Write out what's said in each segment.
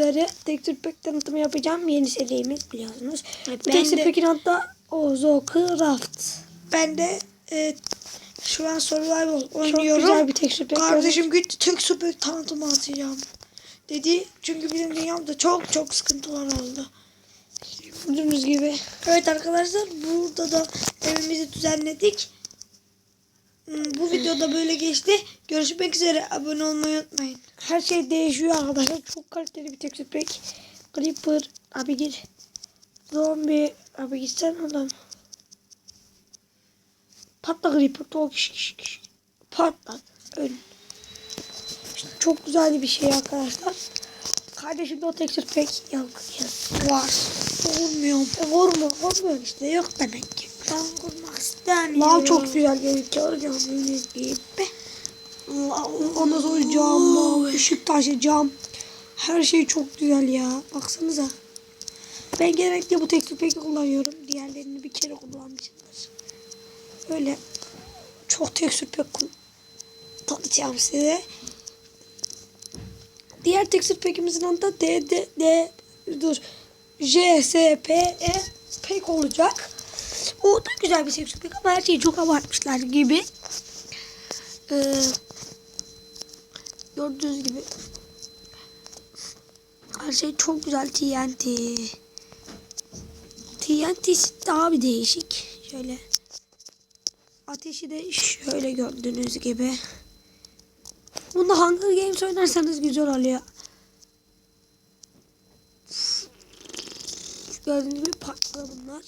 Sizlere Texture Pack tanıtımı yapacağım. Yeni serimiz biliyorsunuz. Bu ben Texture de- Pack'in hatta Ozo Craft. Ben de e, şu an survival Çok oynuyorum. güzel bir Texture Pack. Kardeşim git tek süper tanıtımı atacağım. Dedi çünkü bizim dünyamda çok çok sıkıntılar oldu. Gördüğünüz gibi. Evet arkadaşlar burada da evimizi düzenledik. Bu videoda böyle geçti. Görüşmek üzere. Abone olmayı unutmayın. Her şey değişiyor arkadaşlar. Çok kaliteli bir Texture Pack. Creeper. Abi gir. Zombi. Abi gitsen adam. Patla Creeper. Tok şiş şiş şiş. Patla. Öl. İşte çok güzel bir şey arkadaşlar. Kardeşim de o Texture Pack yok. Var. Olmuyor. E, vurma. Vurmuyor işte. Yok demek ki. Ben kurmak istemiyorum. Lav çok güzel gözüküyor. Gördüğünüz gibi. Ondan sonra cam, lav, ışık taşı, cam. Her şey çok güzel ya. Baksanıza. Ben genellikle bu teknik peki kullanıyorum. Diğerlerini bir kere kullanmışımdır. Böyle çok tekstür pek tanıtacağım size. Diğer tekstür pekimizin adı da D, D, D, dur. J, S, P, E pek olacak. O da güzel bir pek ama her şeyi çok abartmışlar gibi. Ee, gördüğünüz gibi her şey çok güzel TNT. TNT daha bir değişik. Şöyle. Ateşi de şöyle gördüğünüz gibi. Bunda Hunger Games oynarsanız güzel oluyor. Gördüğünüz gibi patlıyor bunlar.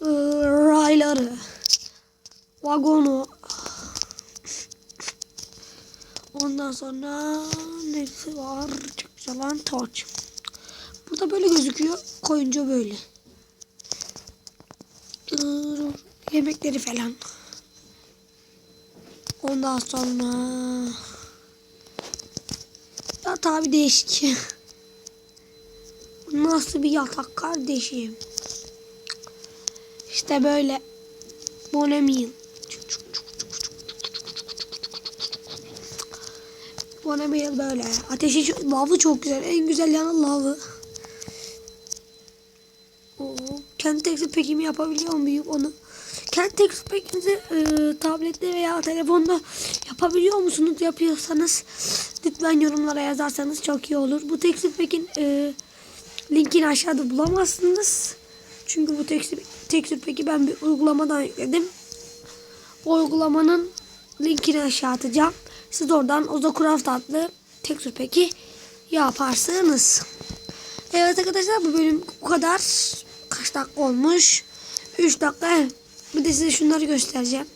Ee, rayları. Vagonu. Ondan sonra nesi var? Çok güzel lan torç. Burada böyle gözüküyor. Koyunca böyle. Yemekleri falan. Ondan sonra ya tabi değişik. Nasıl bir yatak kardeşim? İşte böyle Bonemil. Bonemil böyle. Ateşi lavı çok güzel. En güzel yanı lavı. Oo, kendi tekstil pekimi yapabiliyor muyum onu? Kendi tekstil pekinizi e, tablette veya telefonda yapabiliyor musunuz? Yapıyorsanız lütfen yorumlara yazarsanız çok iyi olur. Bu tekstil pekin e, linkini aşağıda bulamazsınız. Çünkü bu tekstil, tekstil peki ben bir uygulamadan yükledim. O uygulamanın linkini aşağı atacağım. Siz oradan Ozocraft adlı tekstür peki yaparsınız. Evet arkadaşlar bu bölüm bu kadar. Kaç dakika olmuş? 3 dakika. Bir de size şunları göstereceğim.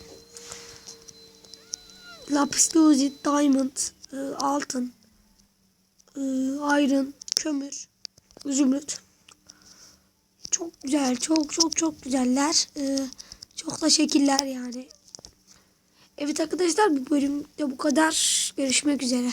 Lapis lazuli, diamond, e, altın, e, iron, kömür, zümrüt. Çok güzel, çok çok çok güzeller. E, çok da şekiller yani. Evet arkadaşlar bu bölümde bu kadar. Görüşmek üzere.